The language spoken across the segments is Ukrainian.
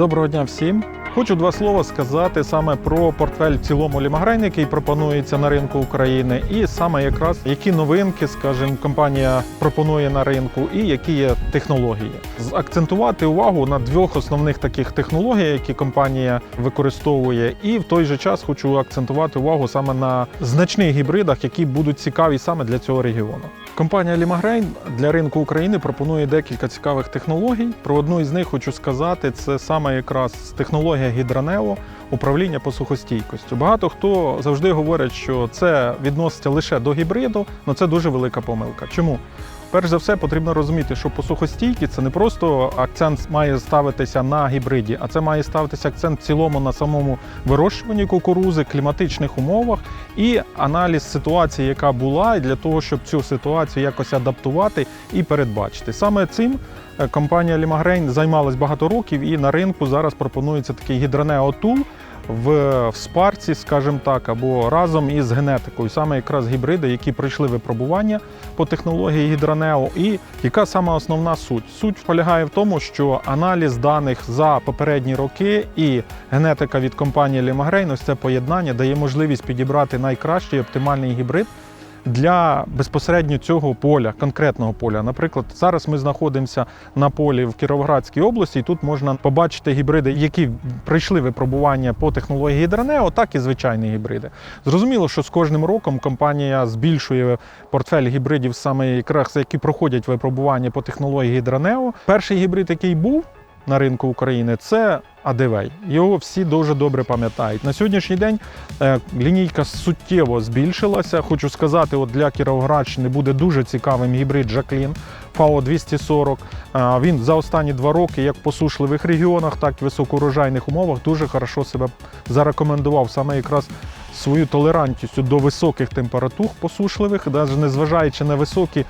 Доброго дня всім. Хочу два слова сказати саме про портфель в цілому Лімагрейн, який пропонується на ринку України, і саме якраз які новинки, скажімо, компанія пропонує на ринку, і які є технології. Акцентувати увагу на двох основних таких технологіях, які компанія використовує, і в той же час хочу акцентувати увагу саме на значних гібридах, які будуть цікаві саме для цього регіону. Компанія Лімагрейн для ринку України пропонує декілька цікавих технологій. Про одну із них хочу сказати: це саме якраз технологія гідранео управління по сухостійкості. Багато хто завжди говорить, що це відноситься лише до гібриду, але це дуже велика помилка. Чому? Перш за все, потрібно розуміти, що посухостійкість це не просто акцент має ставитися на гібриді, а це має ставитися акцент в цілому на самому вирощуванні кукурузи, кліматичних умовах і аналіз ситуації, яка була, для того, щоб цю ситуацію якось адаптувати і передбачити. Саме цим е, компанія Лімагрейн займалась багато років, і на ринку зараз пропонується такий гідронео тул в, в спарці, скажімо так, або разом із генетикою, саме якраз гібриди, які пройшли випробування по технології гідронео. І яка саме основна суть? Суть полягає в тому, що аналіз даних за попередні роки і генетика від компанії Лімагрейн, ось це поєднання дає можливість підібрати найкращий оптимальний гібрид для безпосередньо цього поля, конкретного поля. Наприклад, зараз ми знаходимося на полі в Кіровоградській області, і тут можна побачити гібриди, які пройшли випробування по технології гідронео, так і звичайні гібриди. Зрозуміло, що з кожним роком компанія збільшує портфель гібридів, саме якраз які проходять випробування по технології гідронео. Перший гібрид, який був на ринку України, це Адевей. Його всі дуже добре пам'ятають. На сьогоднішній день е, лінійка суттєво збільшилася. Хочу сказати, от для Кіровоградщини буде дуже цікавим гібрид Жаклін ФАО 240. Е, Він за останні два роки, як в посушливих регіонах, так і в високоурожайних умовах, дуже хорошо себе зарекомендував саме якраз свою толерантністю до високих температур посушливих, навіть незважаючи на високі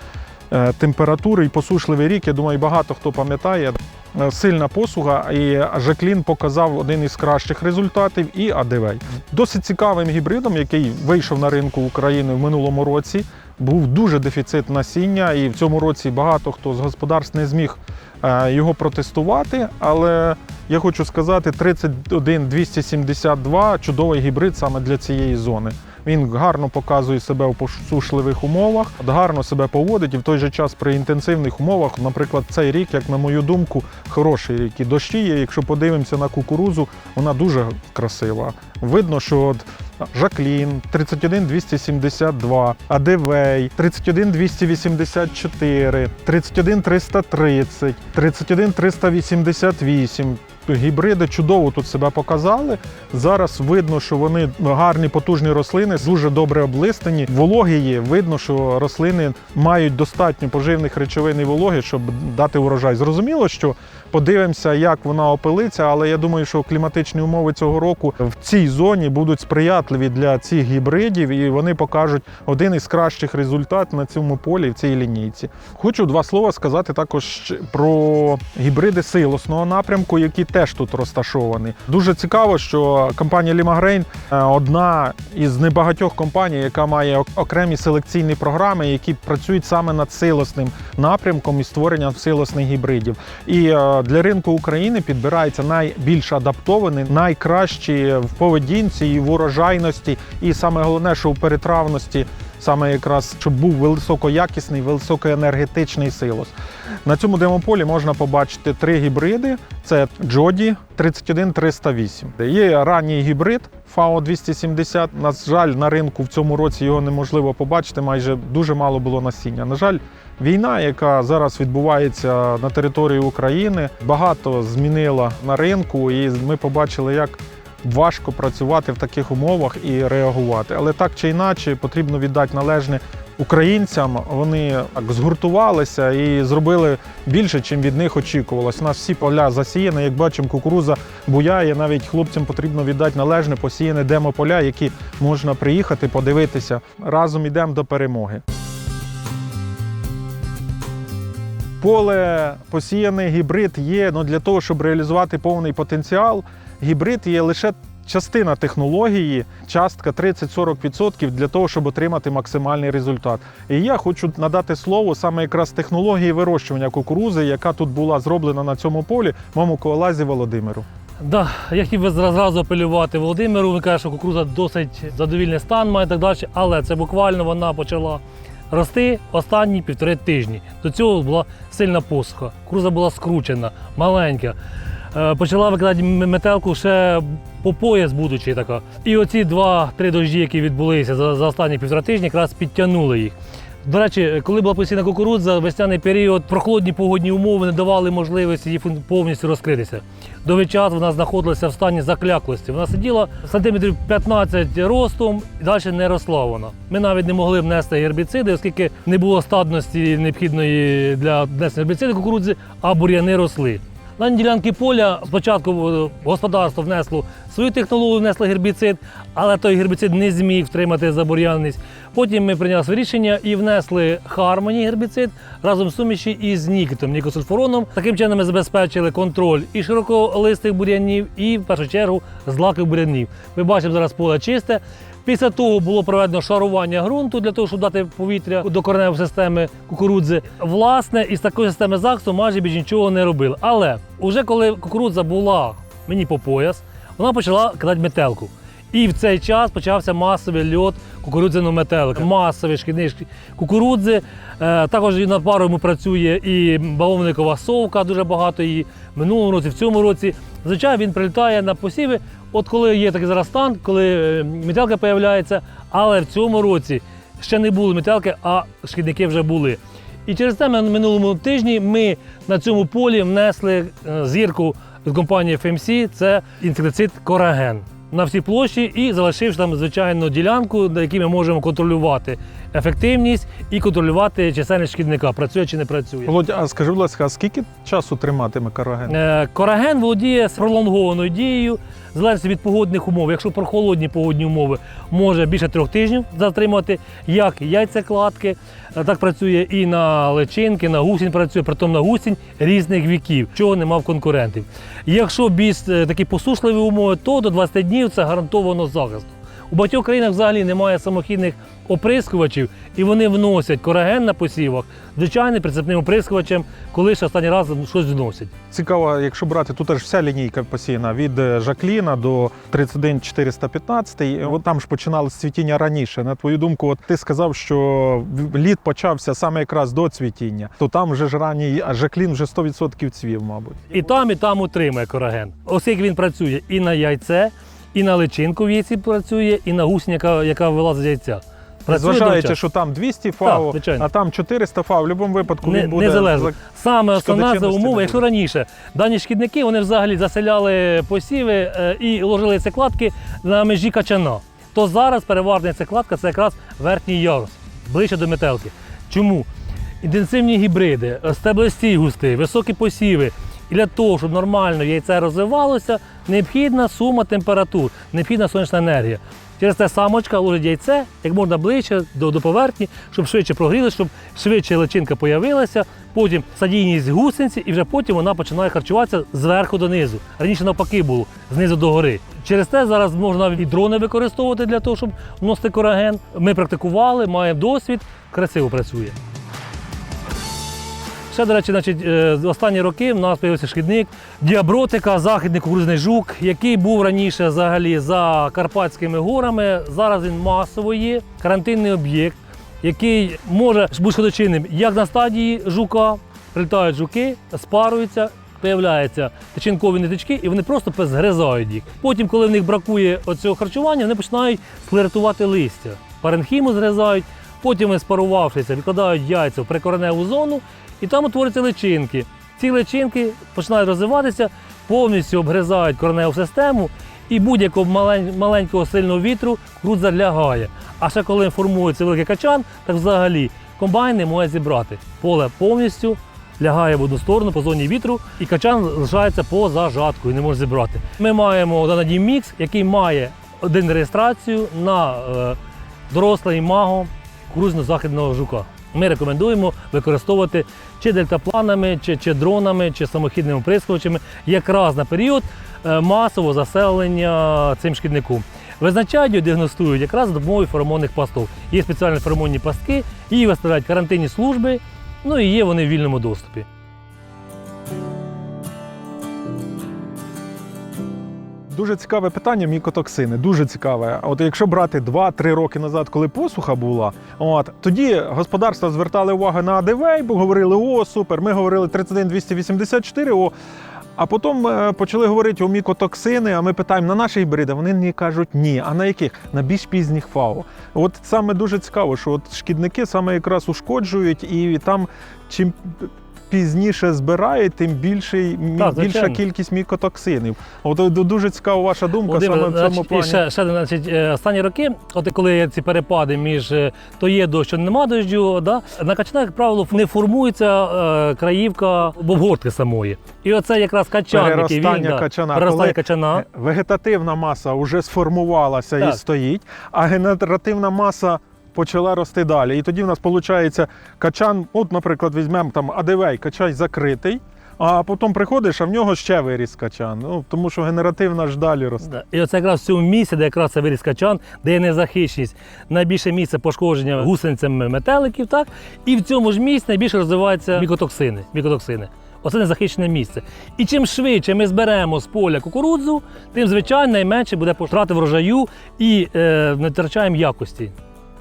е, температури і посушливий рік. Я думаю, багато хто пам'ятає. Е, Сильна посуга, і Жаклін показав один із кращих результатів, і Адевей. Досить цікавим гібридом, який вийшов на ринку України в минулому році. Був дуже дефіцит насіння, і в цьому році багато хто з господарств не зміг е, його протестувати. Але я хочу сказати, 31272 чудовий гібрид саме для цієї зони. Він гарно показує себе в посушливих умовах, гарно себе поводить і в той же час при інтенсивних умовах, наприклад, цей рік, як на мою думку, хороший рік. І дощі є. Якщо подивимося на кукурузу, вона дуже красива. Видно, що от Жаклін 31272, Адевей 31284, 31330, 31388. Гібриди чудово тут себе показали. Зараз видно, що вони гарні потужні рослини, дуже добре облистані. Вологі є. Видно, що рослини мають достатньо поживних речовин і вологи, щоб дати урожай. Зрозуміло, що подивимося, як вона опилиться, але я думаю, що кліматичні умови цього року в цій зоні будуть сприятливі для цих гібридів, і вони покажуть один із кращих результатів на цьому полі в цій лінійці. Хочу два слова сказати також про гібриди силосного напрямку, які теж тут розташовані. Дуже цікаво, що компанія Лімагрейн одна із небагатьох компаній, яка має окремі селекційні програми, які працюють саме над силосним напрямком і створенням силосних гібридів. І е, для ринку України підбирається найбільш адаптований, найкращі в поведінці і в урожайності, і саме головне, що в перетравності. Саме якраз щоб був високоякісний, високоенергетичний силос. На цьому демополі можна побачити три гібриди: це Джоді 31308. Є ранній гібрид ФАО 270. На жаль, на ринку в цьому році його неможливо побачити. Майже дуже мало було насіння. На жаль, війна, яка зараз відбувається на території України, багато змінила на ринку, і ми побачили, як важко працювати в таких умовах і реагувати. Але так чи інакше потрібно віддати належне українцям. Вони так згуртувалися і зробили більше, чим від них очікувалось. У нас всі поля засіяні. Як бачимо, кукуруза буяє. Навіть хлопцям потрібно віддати належне посіяне демополя, які можна приїхати, подивитися. Разом йдемо до перемоги. Поле посіяний гібрид є ну, для того, щоб реалізувати повний потенціал. Гібрид є лише частина технології, частка 30-40% для того, щоб отримати максимальний результат. І я хочу надати слово саме якраз технології вирощування кукурузи, яка тут була зроблена на цьому полі, моєму колазі Володимиру. Да, я хотів би зразу апелювати Володимиру. Він каже, що кукурудза досить задовільний стан має так далі, але це буквально вона почала рости останні півтори тижні. До цього була сильна посуха. Кукурудза була скручена, маленька. Е, Почала викидати метелку ще по пояс, будучи така. І оці два-три дощі, які відбулися за, за останні півтора тижні, якраз підтягнули їх. До речі, коли була постійна кукурудза, весняний період, прохолодні погодні умови не давали можливості фун- повністю розкритися. Довгий час вона знаходилася в стані закляклості. Вона сиділа сантиметрів 15 ростом і далі не росла вона. Ми навіть не могли внести гербіциди, оскільки не було стадності необхідної для внесення гербіциду кукурудзи, а бур'яни росли. На ділянки поля спочатку господарство внесло свою технологію, внесло гербіцид, але той гербіцид не зміг втримати забур'яненість. Потім ми прийняли рішення і внесли Хармоні гербіцид разом з суміші із нікітом, нікосульфуроном. Таким чином ми забезпечили контроль і широколистих бур'янів, і в першу чергу злаких бур'янів. Ми бачимо зараз поле чисте. Після того було проведено шарування ґрунту для того, щоб дати повітря до кореневої системи кукурудзи. Власне, із такої системи захисту майже більш нічого не робили. Але вже коли кукурудза була мені по пояс, вона почала кидати метелку. І в цей час почався масовий льот кукурудзяного метелика. Масовий шкідник кукурудзи. Е, також на пару йому працює і бавовникова совка, дуже багато її в минулому році, в цьому році. Звичайно, він прилітає на посіви. От коли є такий зараз стан, коли е, метелка з'являється, але в цьому році ще не було метелки, а шкідники вже були. І через те на минулому тижні ми на цьому полі внесли е, зірку від компанії FMC, це інсектицид Кораген на всій площі і залишивши там звичайно ділянку, на якій ми можемо контролювати ефективність і контролювати чисельність шкідника, працює чи не працює. Володя, а скажи, будь ласка, а скільки часу триматиме караген? Е, Кораген володіє з пролонгованою дією, залежить від погодних умов. Якщо прохолодні погодні умови, може більше трьох тижнів затримати, як яйцекладки, е, так працює і на личинки, на гусінь працює, притом на гусінь різних віків, чого не мав конкурентів. Якщо більш е, такі посушливі умови, то до 20 днів це гарантовано захист. У багатьох країнах взагалі немає самохідних оприскувачів, і вони вносять кораген на посівах звичайним прицепним оприскувачем, коли ще останній раз щось вносять. Цікаво, якщо брати, тут ж вся лінійка посіяна від е, Жакліна до 31415. От там ж починали з цвітіння раніше. На твою думку, от ти сказав, що лід почався саме якраз до цвітіння, то там вже ж ранній, а Жаклін вже 100% цвів, мабуть. І там, і там утримує кораген. Оскільки він працює і на яйце, і на личинку в яйці працює, і на гусінь, яка, яка вилазить з яйця. Працює Зважаючи, що там 200 фау, звичайно. а там 400 фау, в будь-якому випадку Не, він буде незалежно. Саме основна це шкодочинності не умова, буде. якщо раніше дані шкідники вони взагалі заселяли посіви е, і ложили ці кладки на межі качана, то зараз переважна ця кладка це якраз верхній ярус, ближче до метелки. Чому? Інтенсивні гібриди, е, стеблесті густи, високі посіви. І для того, щоб нормально яйце розвивалося, необхідна сума температур, необхідна сонячна енергія. Через те самочка ложить яйце як можна ближче до, до поверхні, щоб швидше прогрілося, щоб швидше личинка появилася, потім садійність гусениці, і вже потім вона починає харчуватися зверху донизу. Раніше навпаки було знизу до гори. Через те зараз можна і дрони використовувати для того, щоб вносити кораген. Ми практикували, маємо досвід, красиво працює. Ще, до речі, значить, е, останні роки в нас з'явився шкідник діабротика, західний кукурудзний жук, який був раніше взагалі за Карпатськими горами. Зараз він масово карантинний об'єкт, який може бути шкодочинним як на стадії жука, прилітають жуки, спаруються. Появляються тичинкові ниточки, і вони просто згризають їх. Потім, коли в них бракує оцього харчування, вони починають склератувати листя. Паренхіму згризають, потім, спарувавшися, відкладають яйця в прикореневу зону, і там утворюються личинки. Ці личинки починають розвиватися, повністю обгризають кореневу систему, і будь-якого маленького сильного вітру кукурудза лягає. А ще коли формується великий качан, так взагалі комбайн не може зібрати. Поле повністю лягає в одну сторону по зоні вітру, і качан лишається поза жаткою, не може зібрати. Ми маємо Данадій мікс, який має один реєстрацію на е, дорослий маго кукурудзно-західного жука. Ми рекомендуємо використовувати чи дельтапланами, чи, чи дронами, чи самохідними прискувачами якраз на період е, масового заселення цим шкідником. Визначають його, діагностують якраз за допомогою феромонних пастов. Є спеціальні феромонні пастки, її виставляють карантинні служби, ну і є вони в вільному доступі. Дуже цікаве питання. Мікотоксини. Дуже цікаве. От якщо брати 2-3 роки назад, коли посуха була, от тоді господарства звертали увагу на АДВ, бо говорили: о, супер. Ми говорили 31284, о. А потім е, почали говорити о мікотоксини, а ми питаємо на наші гібриди. Вони не кажуть ні. А на яких? На більш пізніх ФАО. От саме дуже цікаво, що от шкідники саме якраз ушкоджують, і там чим пізніше збирають, тим більший, мі- Так, більша кількість мікотоксинів. От, дуже цікава ваша думка Володимир, саме в цьому плані. І ще, ще значить, е, останні роки, от коли є ці перепади між е, то є дощ, то нема дощу, да, на качанах, як правило, не формується е, краївка обгортки самої. І оце якраз качан, який він, да, качана. переростання качана. Вегетативна маса вже сформувалася Так. і стоїть, а генеративна маса почала рости далі. І тоді в нас виходить качан, от, наприклад, візьмемо там адевей, качай закритий. А потім приходиш, а в нього ще виріс качан. Ну, тому що генеративна ж далі росте. І оце якраз в цьому місці, де якраз це виріс качан, де є незахищеність, найбільше місце пошкодження гусеницями метеликів, так? І в цьому ж місці найбільше розвиваються мікотоксини. мікотоксини. Оце незахищене місце. І чим швидше ми зберемо з поля кукурудзу, тим, звичайно, найменше буде втрати врожаю і е, не втрачаємо якості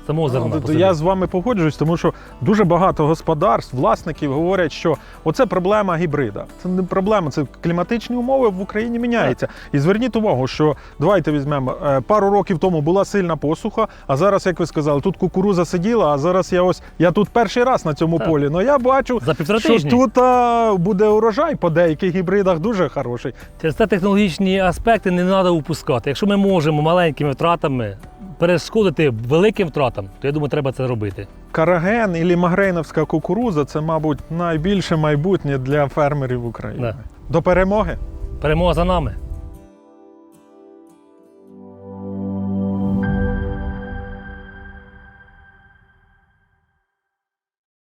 самого зерна. Ну, по собі. я з вами погоджуюсь, тому що дуже багато господарств, власників говорять, що оце проблема гібрида. Це не проблема, це кліматичні умови в Україні міняються. І зверніть увагу, що давайте візьмемо е, пару років тому була сильна посуха, а зараз, як ви сказали, тут кукуруза сиділа, а зараз я ось я тут перший раз на цьому Так. полі. Ну я бачу. За півтора Що тижні. тут а, буде урожай по деяких гібридах дуже хороший. Через це технологічні аспекти не треба упускати. Якщо ми можемо маленькими втратами перешкодити великим втратам, то я думаю, треба це робити. Караген і Магрейновська кукуруза це, мабуть, найбільше майбутнє для фермерів України. Да. До перемоги! Перемога за нами.